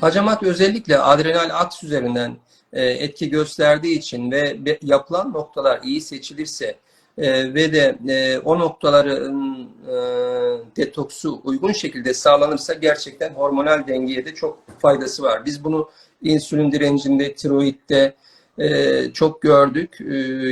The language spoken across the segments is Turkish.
Hacamat özellikle adrenal aks üzerinden e, etki gösterdiği için ve yapılan noktalar iyi seçilirse e, ve de e, o noktaların detoksu uygun şekilde sağlanırsa gerçekten hormonal dengeye de çok faydası var. Biz bunu insülin direncinde, tiroidde çok gördük.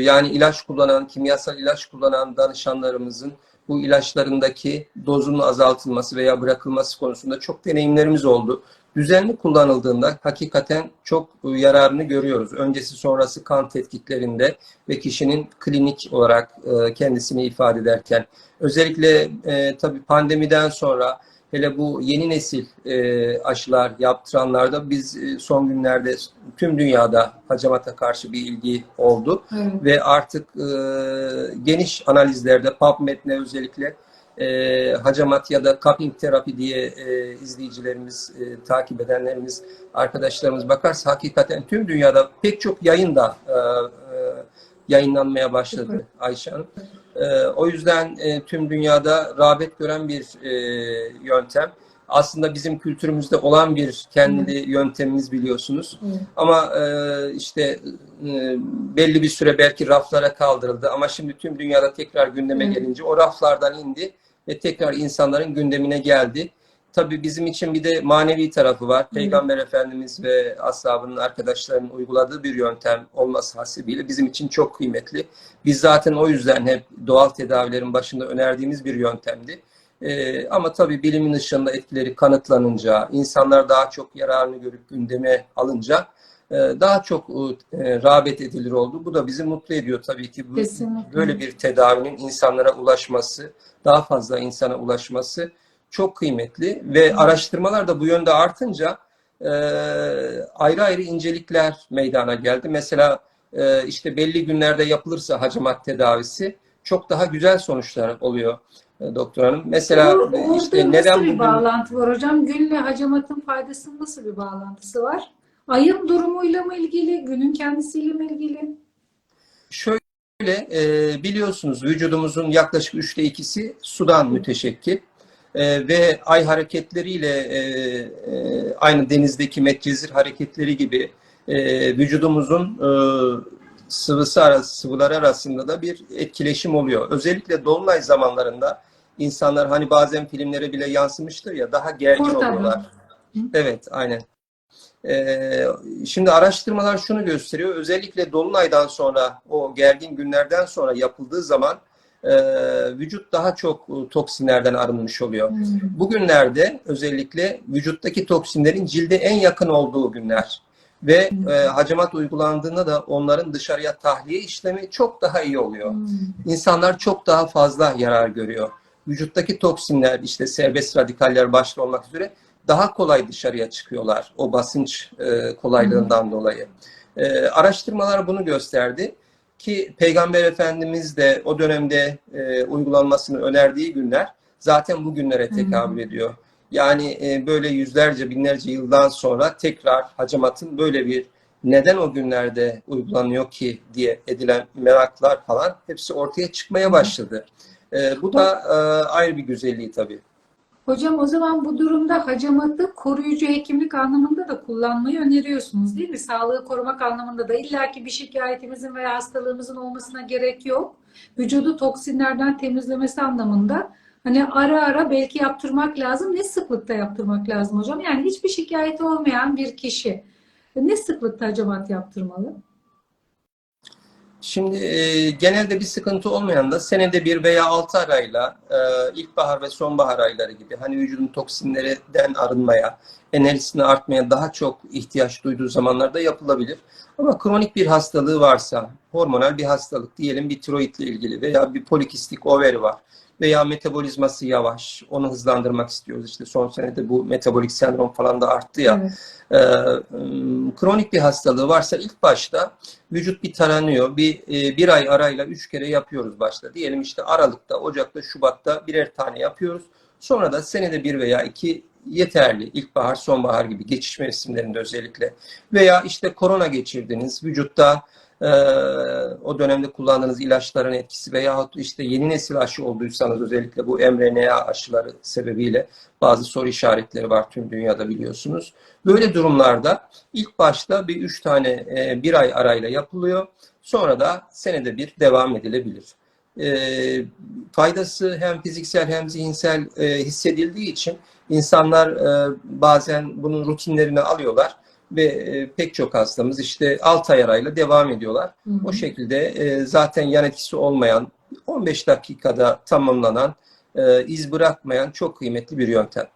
Yani ilaç kullanan, kimyasal ilaç kullanan danışanlarımızın bu ilaçlarındaki dozunun azaltılması veya bırakılması konusunda çok deneyimlerimiz oldu. Düzenli kullanıldığında hakikaten çok yararını görüyoruz. Öncesi sonrası kan tetkiklerinde ve kişinin klinik olarak e, kendisini ifade ederken. Özellikle e, tabii pandemiden sonra hele bu yeni nesil e, aşılar yaptıranlarda biz e, son günlerde tüm dünyada hacamata karşı bir ilgi oldu Evet. ve artık e, geniş analizlerde PubMed'ne özellikle e, hacamat ya da cupping terapi diye e, izleyicilerimiz, e, takip edenlerimiz, arkadaşlarımız bakarsa hakikaten tüm dünyada pek çok yayın da e, e, yayınlanmaya başladı. Ayşe Hanım. E, o yüzden e, tüm dünyada rağbet gören bir e, yöntem. Aslında bizim kültürümüzde olan bir kendi yöntemimiz biliyorsunuz. Evet. Ama e, işte e, belli bir süre belki raflara kaldırıldı ama şimdi tüm dünyada tekrar gündeme Evet. gelince o raflardan indi ve tekrar insanların gündemine geldi. Tabii bizim için bir de manevi tarafı var. Peygamber Efendimiz ve ashabının arkadaşlarının uyguladığı bir yöntem olması hasebiyle bizim için çok kıymetli. Biz zaten o yüzden hep doğal tedavilerin başında önerdiğimiz bir yöntemdi. Ee, ama tabii bilimin ışığında etkileri kanıtlanınca, insanlar daha çok yararını görüp gündeme alınca e, daha çok e, rağbet edilir oldu. Bu da bizi mutlu ediyor tabii ki. Bu, Kesinlikle. böyle bir tedavinin insanlara ulaşması, daha fazla insana ulaşması çok kıymetli ve araştırmalar da bu yönde artınca e, ayrı ayrı incelikler meydana geldi. Mesela e, işte belli günlerde yapılırsa hacamat tedavisi çok daha güzel sonuçlar oluyor e, doktor hanım. Mesela Or- Orada işte neden bir bugün bağlantı var hocam? Günle hacamatın faydasının nasıl bir bağlantısı var? Ayın durumuyla mı ilgili, günün kendisiyle mi ilgili? Şöyle e, biliyorsunuz vücudumuzun yaklaşık üçte ikisi sudan müteşekkil E, ve ay hareketleriyle e, e, aynı denizdeki metcezir hareketleri gibi e, vücudumuzun e, sıvısı arası, sıvılar arasında da bir etkileşim oluyor. Özellikle dolunay zamanlarında insanlar hani bazen filmlere bile yansımıştır ya daha gergin oluyorlar. Evet, aynen. Ee, şimdi araştırmalar şunu gösteriyor. Özellikle dolunaydan sonra, o gergin günlerden sonra yapıldığı zaman e, vücut daha çok e, toksinlerden arınmış oluyor. Hmm. Bugünlerde özellikle vücuttaki toksinlerin cilde en yakın olduğu günler ve e, hacamat uygulandığında da onların dışarıya tahliye işlemi çok daha iyi oluyor. Hmm. İnsanlar çok daha fazla yarar görüyor. Vücuttaki toksinler işte serbest radikaller başta olmak üzere daha kolay dışarıya çıkıyorlar o basınç e, kolaylığından dolayı. E, araştırmalar bunu gösterdi ki Peygamber Efendimiz de o dönemde e, uygulanmasını önerdiği günler zaten bu günlere tekabül ediyor. Yani e, böyle yüzlerce binlerce yıldan sonra tekrar hacamatın böyle bir neden o günlerde uygulanıyor ki diye edilen meraklar falan hepsi ortaya çıkmaya başladı. E, bu da e, ayrı bir güzelliği tabii. Hocam o zaman bu durumda hacamatı koruyucu hekimlik anlamında da kullanmayı öneriyorsunuz değil mi? Sağlığı korumak anlamında da illaki bir şikayetimizin veya hastalığımızın olmasına gerek yok. Vücudu toksinlerden temizlemesi anlamında hani ara ara belki yaptırmak lazım. Ne sıklıkta yaptırmak lazım hocam? Yani hiçbir şikayeti olmayan bir kişi ne sıklıkta hacamat yaptırmalı? Şimdi e, genelde bir sıkıntı olmayan da senede bir veya altı arayla e, ilkbahar ve sonbahar ayları gibi hani vücudun toksinlerden arınmaya, enerjisini artmaya daha çok ihtiyaç duyduğu zamanlarda yapılabilir. Ama kronik bir hastalığı varsa, hormonal bir hastalık diyelim bir tiroidle ilgili veya bir polikistik overi var veya metabolizması yavaş, onu hızlandırmak istiyoruz. İşte son senede bu metabolik sendrom falan da arttı ya. Evet. Ee, kronik bir hastalığı varsa ilk başta vücut bir taranıyor. Bir, e, bir ay arayla üç kere yapıyoruz başta. Diyelim işte Aralık'ta, Ocak'ta, Şubat'ta birer tane yapıyoruz. Sonra da senede bir veya iki yeterli. İlkbahar, sonbahar gibi geçiş mevsimlerinde özellikle. Veya işte korona geçirdiniz. Vücutta e, o dönemde kullandığınız ilaçların etkisi veyahut işte yeni nesil aşı olduysanız özellikle bu mRNA aşıları sebebiyle bazı soru işaretleri var tüm dünyada biliyorsunuz. Böyle durumlarda ilk başta bir üç tane e, bir ay arayla yapılıyor. Sonra da senede bir devam edilebilir. E, faydası hem fiziksel hem zihinsel e, hissedildiği için insanlar e, bazen bunun rutinlerini alıyorlar ve e, pek çok hastamız işte 6 ay arayla devam ediyorlar. Hı hı. O şekilde e, zaten yan etkisi olmayan, 15 dakikada tamamlanan, e, iz bırakmayan çok kıymetli bir yöntem.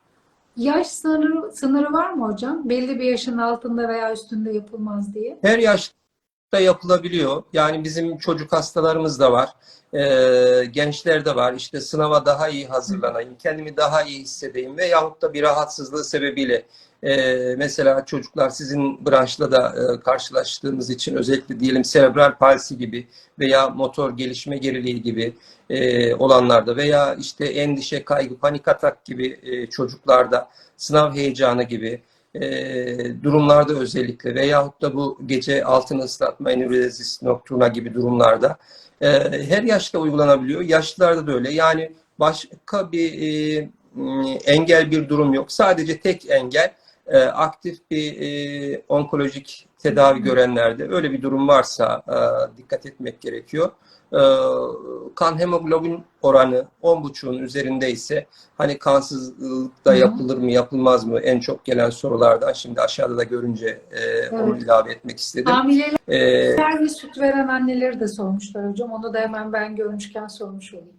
Yaş sınırı, sınırı var mı hocam? Belli bir yaşın altında veya üstünde yapılmaz diye. Her yaşta yapılabiliyor. Yani bizim çocuk hastalarımız da var. E, gençler de var. İşte sınava daha iyi hazırlanayım, kendimi daha iyi hissedeyim veyahut da bir rahatsızlığı sebebiyle e, mesela çocuklar sizin branşla da e, karşılaştığımız için özellikle diyelim serebral palsi gibi veya motor gelişme geriliği gibi e, olanlarda veya işte endişe, kaygı, panik atak gibi e, çocuklarda sınav heyecanı gibi e, durumlarda özellikle veyahut da bu gece altını ıslatma, enürezis nokturna gibi durumlarda e, her yaşta uygulanabiliyor. Yaşlılarda da öyle. Yani başka bir e, engel bir durum yok. Sadece tek engel e, aktif bir e, onkolojik tedavi görenlerde öyle bir durum varsa e, dikkat etmek gerekiyor. E, kan hemoglobin oranı 10.5'un üzerinde ise hani kansızlıkta yapılır mı yapılmaz mı en çok gelen sorulardan şimdi aşağıda da görünce e, onu Evet. ilave etmek istedim. Hamileler E, ve süt veren anneleri de sormuşlar hocam. Onu da hemen ben görmüşken sormuş olayım.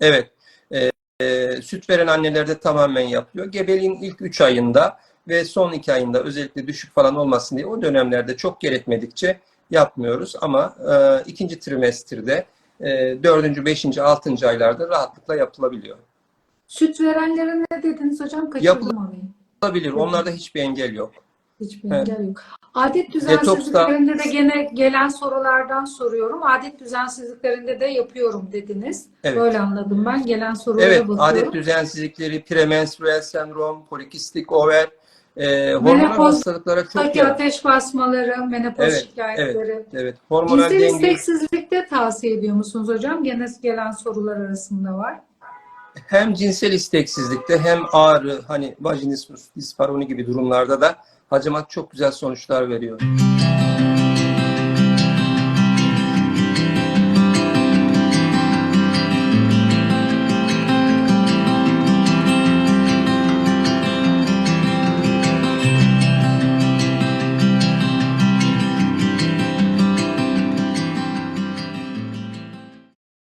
Evet. Ee, e, süt veren annelerde tamamen yapılıyor. Gebeliğin ilk 3 ayında ve son 2 ayında özellikle düşük falan olmasın diye o dönemlerde çok gerekmedikçe yapmıyoruz. Ama e, ikinci trimesterde e, 4. 5. 6. aylarda rahatlıkla yapılabiliyor. Süt verenlere ne dediniz hocam? Kaçırdım orayı. Yapılabilir. Onlarda hiçbir engel yok. Hiçbir Evet. engel yok. Adet Detoks'ta- düzensizliklerinde de gene gelen sorulardan soruyorum. Adet düzensizliklerinde de yapıyorum dediniz. Evet. Böyle anladım ben. Gelen sorulara Evet, bakıyorum. adet düzensizlikleri, premenstrüel sendrom, polikistik over, e, hormonal Menopoz, hastalıklara çok yarar. ateş basmaları, menopoz Evet, şikayetleri. Evet, hormonal Cinsel denge isteksizlikte tavsiye ediyor musunuz hocam? Gene gelen sorular arasında var. hem cinsel isteksizlikte hem ağrı hani vajinismus disparoni gibi durumlarda da hacamat çok güzel sonuçlar veriyor.